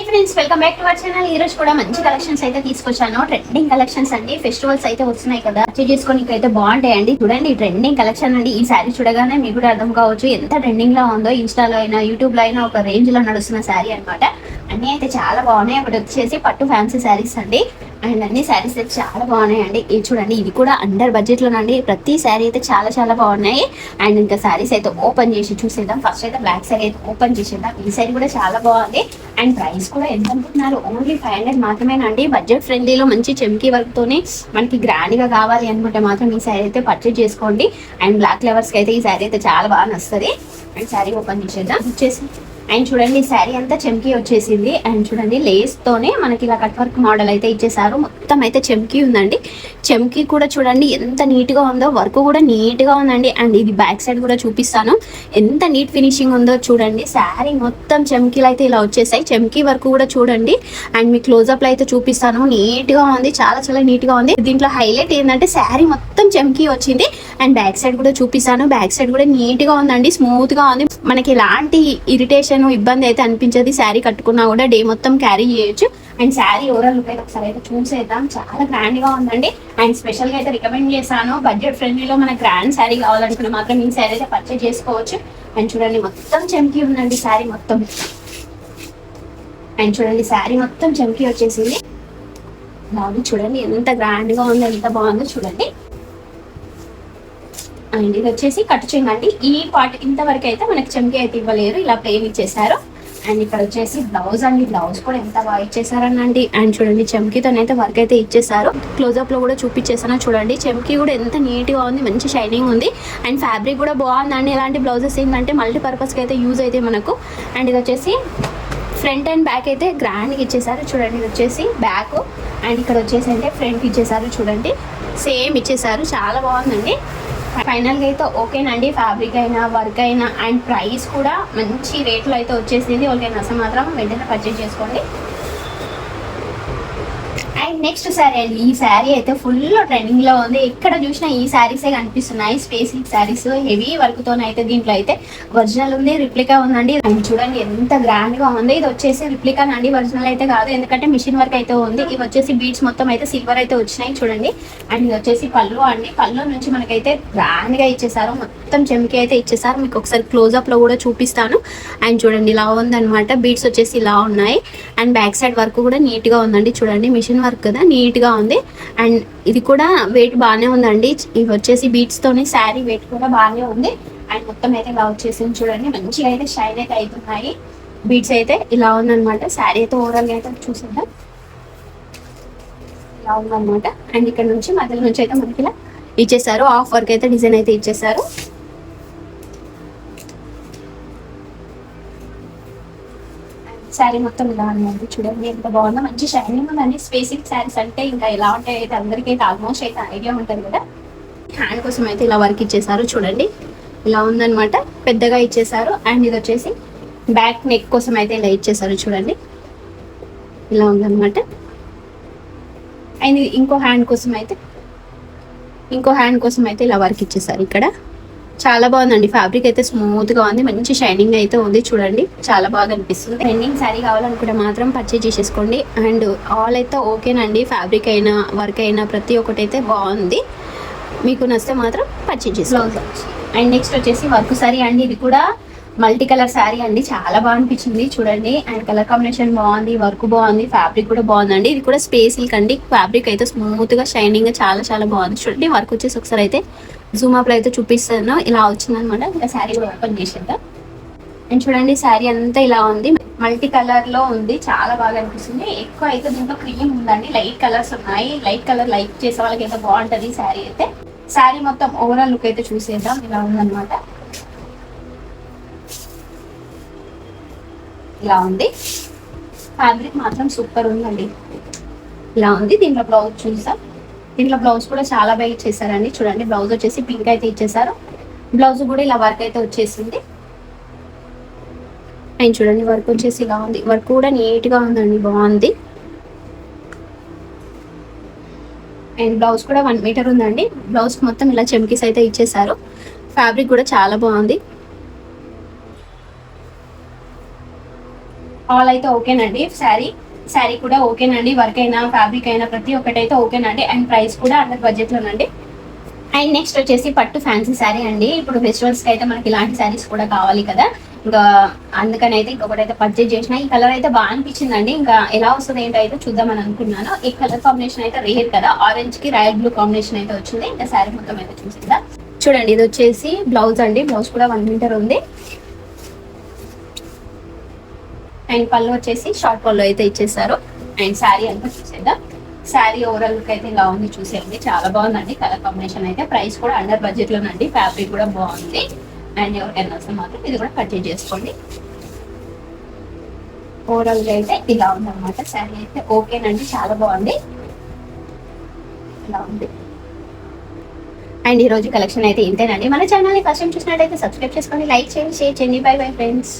Hi friends welcome back to our channel ఈ రోజు కూడా మంచి కలెక్షన్స్ అయితే తీసుకొచ్చాను. ట్రెండింగ్ కలెక్షన్స్ అండి. ఫెస్టివల్స్ అయితే వస్తున్నాయి కదా. పర్చేజ్ చేసుకోనికి అయితే బాగుంటాయండి. చూడండి ట్రెండింగ్ కలెక్షన్ అండి. ఈ శారీ చూడగానే మీకు కూడా అర్థం కావచ్చు. ఎంత ట్రెండింగ్లో ఉందో ఇన్స్టాలో అయినా యూట్యూబ్లో అయినా ఒక రేంజ్లో నడుస్తున్న శారీ అనమాట అన్ని అయితే చాలా బాగున్నాయి. ఒకటి వచ్చేసి పట్టు ఫ్యాన్సీ శారీస్ అండి. అండ్ అన్ని శారీస్ అయితే చాలా బాగున్నాయండి. ఇది చూడండి ఇది కూడా అండర్ బడ్జెట్ లోనండి. ప్రతి శారీ అయితే చాలా చాలా బాగున్నాయి. అండ్ ఇంకా శారీస్ అయితే ఓపెన్ చేసి చూసేద్దాం. ఫస్ట్ అయితే బ్లాక్ శారీ అయితే ఓపెన్ చేసేద్దాం. ఈ శారీ కూడా చాలా బాగుంది. అండ్ ప్రైస్ కూడా ఎంత అనుకుంటున్నారు? ఓన్లీ ఫైవ్ హండ్రెడ్ మాత్రమేనండి. బడ్జెట్ ఫ్రెండ్లీలో మంచి చెమ్కి వర్క్తోనే మనకి గ్రాండ్గా కావాలి అనుకుంటే మాత్రం ఈ శారీ అయితే పర్చేజ్ చేసుకోండి. అండ్ బ్లాక్ లవర్స్కి అయితే ఈ శారీ అయితే చాలా బాగా నస్తుంది అండ్ శారీ ఓపెన్ చేసేద్దాం. వచ్చేసి అండ్ చూడండి శారీ అంతా చెమ్కీ వచ్చేసింది. అండ్ చూడండి లేస్ తోనే మనకి ఇలా కట్ వర్క్ మోడల్ అయితే ఇచ్చేసారు మొత్తం అయితే చెమ్కీ ఉందండి. చెమ్కీ కూడా చూడండి ఎంత నీట్గా ఉందో వర్క్ కూడా నీట్గా ఉందండి. అండ్ ఇది బ్యాక్ సైడ్ కూడా చూపిస్తాను. ఎంత నీట్ ఫినిషింగ్ ఉందో చూడండి. శారీ మొత్తం చెమ్కీలు అయితే ఇలా వచ్చేసాయి. చెమ్కీ వర్క్ కూడా చూడండి. అండ్ మీ క్లోజ్అప్లు అయితే చూపిస్తాను. నీట్గా ఉంది చాలా చాలా నీట్గా ఉంది. దీంట్లో హైలైట్ ఏంటంటే శారీ మొత్తం చెమ్కీ వచ్చింది. అండ్ బ్యాక్ సైడ్ కూడా చూపిస్తాను. బ్యాక్ సైడ్ కూడా నీట్గా ఉందండి స్మూత్గా ఉంది. మనకి ఎలాంటి ఇరిటేషన్ ఇబ్బంది అయితే అనిపించదు. శారీ కట్టుకున్నా కూడా డే మొత్తం క్యారీ చేయొచ్చు. అండ్ శారీ ఓవరాల్ లుక్ అయితే ఒకసారి అయితే చూసేద్దాం. చాలా గ్రాండ్గా ఉందండి. అండ్ స్పెషల్గా అయితే రికమెండ్ చేశాను. బడ్జెట్ ఫ్రెండ్లీలో మన గ్రాండ్ శారీ కావాలనుకుంటే మాత్రం ఈ శారీ అయితే పర్చేజ్ చేసుకోవచ్చు. అండ్ చూడండి మొత్తం చెంకి ఉందండి శారీ మొత్తం. అండ్ చూడండి శారీ మొత్తం చెంకి వచ్చేసింది. బాగుంది. చూడండి ఎంత గ్రాండ్గా ఉందో ఎంత బాగుందో చూడండి. అండ్ ఇది వచ్చేసి కట్ చేయండి. ఈ పార్ట్ ఇంతవరకు అయితే మనకి చెంకి అయితే ఇవ్వలేరు ఇలా ప్లేన్ ఇచ్చేసారు. అండ్ ఇక్కడ వచ్చేసి బ్లౌజ్ అండి. బ్లౌజ్ కూడా ఎంత బాగా ఇచ్చేసారనండి. అండ్ చూడండి చెంకీతోనైతే వర్క్ అయితే ఇచ్చేసారు. క్లోజ్అప్లో కూడా చూపించేసాను. చూడండి చెంకీ కూడా ఎంత నీట్గా ఉంది. మంచి షైనింగ్ ఉంది. అండ్ ఫ్యాబ్రిక్ కూడా బాగుందండి. ఇలాంటి బ్లౌజెస్ ఏంటంటే మల్టీపర్పస్కి అయితే యూజ్ అయితే మనకు. అండ్ ఇది వచ్చేసి ఫ్రంట్ అండ్ బ్యాక్ అయితే గ్రాండ్గా ఇచ్చేసారు. చూడండి ఇది వచ్చేసి బ్యాక్ అండ్ ఇక్కడ వచ్చేసి అంటే ఫ్రంట్ ఇచ్చేసారు. చూడండి సేమ్ ఇచ్చేసారు. చాలా బాగుందండి. ఫైనల్గా అయితే ఓకేనండి ఫ్యాబ్రిక్ అయినా వర్క్ అయినా అండ్ ప్రైస్ కూడా మంచి రేట్లో అయితే వచ్చేసింది. ఓకే నచ్చ మాత్రం వెంటనే పర్చేజ్ చేసుకోండి. అండ్ నెక్స్ట్ శారీ అండి. ఈ శారీ అయితే ఫుల్ ట్రెండింగ్లో ఉంది. ఎక్కడ చూసినా ఈ శారీసే కనిపిస్తున్నాయి. స్పేసిక్ శారీస్ హెవీ వర్క్తో అయితే దీంట్లో అయితే ఒరిజినల్ ఉంది రిప్లికా ఉందండి. చూడండి ఎంత గ్రాండ్గా ఉంది. ఇది వచ్చేసి రిప్లికా అండి ఒరిజినల్ అయితే కాదు. ఎందుకంటే మిషన్ వర్క్ అయితే ఉంది. ఇవి వచ్చేసి బీడ్స్ మొత్తం అయితే సిల్వర్ అయితే వచ్చినాయి చూడండి. అండ్ ఇది వచ్చేసి పళ్ళు అండి. పళ్ళు నుంచి మనకైతే గ్రాండ్గా ఇచ్చేసారు. మొత్తం చెమికి అయితే ఇచ్చేసారు. మీకు ఒకసారి క్లోజ్అప్లో కూడా చూపిస్తాను. అండ్ చూడండి ఇలా ఉందన్నమాట. బీడ్స్ వచ్చేసి ఇలా ఉన్నాయి. అండ్ బ్యాక్ సైడ్ వర్క్ కూడా నీట్గా ఉందండి. చూడండి మిషన్ వర్క్ కదా నీట్గా ఉంది. అండ్ ఇది కూడా వెయిట్ బాగానే ఉందండి. ఇవి వచ్చేసి బీట్స్తోని శారీ వెయిట్ కూడా బాగానే ఉంది. అండ్ మొత్తం అయితే ఇలా వచ్చేసింది చూడండి. మంచిగా అయితే షైన్ అయితే అవుతున్నాయి బీట్స్ అయితే ఇలా ఉందన్నమాట. శారీ అయితే ఓవరాల్ అయితే చూసేద్దాం. ఇలా ఉందనమాట అండ్ ఇక్కడ నుంచి మధ్యలో నుంచి అయితే మనకి ఇలా ఇచ్చేసారు. ఆఫ్ వర్క్ అయితే డిజైన్ అయితే ఇచ్చేసారు. శారీ మొత్తం ఇలా ఉందండి. చూడండి ఎంత బాగుందో. మంచి షైనింగ్ ఉందండి. స్పేసిక్ శారీస్ అంటే ఇంకా ఎలా ఉంటాయి అయితే అందరికీ అయితే ఆల్మోస్ట్ అయితే ఐడియా ఉంటుంది కదా. హ్యాండ్ కోసం అయితే ఇలా వర్క్ ఇచ్చేసారు చూడండి. ఇలా ఉందన్నమాట. పెద్దగా ఇచ్చేసారు అండ్ ఇది వచ్చేసి బ్యాక్ నెక్ కోసం అయితే ఇలా ఇచ్చేసారు చూడండి. ఇలా ఉందన్నమాట. అండ్ ఇంకో హ్యాండ్ కోసం అయితే ఇంకో హ్యాండ్ కోసం అయితే ఇలా వర్క్ ఇచ్చేసారు ఇక్కడ. చాలా బాగుందండి. ఫ్యాబ్రిక్ అయితే స్మూత్గా ఉంది. మంచి షైనింగ్ అయితే ఉంది. చూడండి. చాలా బాగా అనిపిస్తుంది. ట్రెండింగ్ శారీ కావాలనుకుంటే మాత్రం పర్చేజ్ చేసేసుకోండి. అండ్ ఆల్ అయితే ఓకేనండి ఫ్యాబ్రిక్ అయినా వర్క్ అయినా ప్రతి ఒక్కటి అయితే బాగుంది. మీకు నచ్చితే మాత్రం పర్చేజ్ చేసుకోవచ్చు అండ్ నెక్స్ట్ వచ్చేసి వర్క్ శారీ అండి. ఇది కూడా మల్టీ కలర్ శారీ అండి చాలా బాగా అనిపించింది. చూడండి అండ్ కలర్ కాంబినేషన్ బాగుంది వర్క్ బాగుంది ఫ్యాబ్రిక్ కూడా బాగుందండి. ఇది కూడా స్పేస్ అండి. ఫ్యాబ్రిక్ అయితే స్మూత్గా షైనింగ్గా చాలా చాలా బాగుంది. చూడండి వర్క్ వచ్చేసి ఒకసారి అయితే జూమ్ అప్లో అయితే చూపిస్తాను. ఇలా వచ్చింది అనమాట ఇంకా శారీ కూడా ఓపెన్ చేసేద్దాం. అండ్ చూడండి శారీ అంతా ఇలా ఉంది. మల్టీ కలర్లో ఉంది. చాలా బాగా అనిపిస్తుంది. ఎక్కువ అయితే దీంట్లో క్రీమ్ ఉందండి. లైట్ కలర్స్ ఉన్నాయి. లైట్ కలర్ లైక్ చేసే వాళ్ళకి అయితే బాగుంటది శారీ అయితే. శారీ మొత్తం ఓవరాల్ లుక్ అయితే చూసేద్దాం. ఇలా ఉందన్నమాట. ఇలా ఉంది. ఫ్యాబ్రిక్ మాత్రం సూపర్ ఉందండి. ఇలా ఉంది. దీంట్లో బ్లౌజ్ చూసా దీంట్లో బ్లౌజ్ కూడా చాలా బాగా ఇచ్చేసారండి. చూడండి బ్లౌజ్ వచ్చేసి పింక్ అయితే ఇచ్చేసారు. బ్లౌజ్ కూడా ఇలా వర్క్ అయితే వచ్చేసింది. అండ్ చూడండి వర్క్ వచ్చేసి ఇలా ఉంది. వర్క్ కూడా నీట్గా ఉందండి. బాగుంది. అండ్ బ్లౌజ్ కూడా వన్ మీటర్ ఉందండి. బ్లౌజ్ మొత్తం ఇలా చెమ్కీస్ అయితే ఇచ్చేసారు. ఫ్యాబ్రిక్ కూడా చాలా బాగుంది. ఆల్ అయితే ఓకేనండి. శారీ శారీ కూడా ఓకేనండి. వర్క్ అయినా ఫ్యాబ్రిక్ అయినా ప్రతి ఒక్కటి అయితే ఓకేనండి. అండ్ ప్రైస్ కూడా అండర్ బడ్జెట్లోనండి అండ్ నెక్స్ట్ వచ్చేసి పట్టు ఫ్యాన్సీ శారీ అండి. ఇప్పుడు ఫెస్టివల్స్కి అయితే మనకి ఇలాంటి శారీస్ కూడా కావాలి కదా. ఇంకా అందుకని అయితే ఇంకొకటి అయితే పర్చేజ్ చేసిన. ఈ కలర్ అయితే బాగా అనిపించిందండి. ఇంకా ఎలా వస్తుంది ఏంటో అయితే చూద్దామని అనుకున్నాను. ఈ కలర్ కాంబినేషన్ అయితే రేర్ కదా. ఆరెంజ్కి రాయల్ బ్లూ కాంబినేషన్ అయితే వచ్చింది. ఇంకా శారీ మొత్తం అయితే చూసిందా చూడండి ఇది వచ్చేసి బ్లౌజ్ అండి. బ్లౌజ్ కూడా వన్ మీటర్ ఉంది. అండ్ పళ్ళు వచ్చేసి షార్ట్ పళ్ళు అయితే ఇచ్చేసారు. అండ్ శారీ అంతా చూసేద్దాం. శారీ ఓవరాల్ లుక్ అయితే ఇలా ఉంది చూసేయండి. చాలా బాగుందండి. కలర్ కాంబినేషన్ అయితే ప్రైస్ కూడా అండర్ బడ్జెట్ లోనండి ఫ్యాబ్రిక్ కూడా బాగుంది. అండ్ ఎవరికైనా వస్తే మాత్రం ఇది కూడా పర్చేజ్ చేసుకోండి. ఓవరాల్గా అయితే ఇలా ఉందన్నమాట. శారీ అయితే ఓకేనండి చాలా బాగుంది. ఇలా ఉంది. అండ్ ఈ రోజు కలెక్షన్ అయితే ఇంతేనండి. మన ఛానల్ని ఫస్ట్ టైం చూసినట్టయితే సబ్స్క్రైబ్ చేసుకోండి. లైక్ చేయండి షేర్ చేయండి. Bye bye friends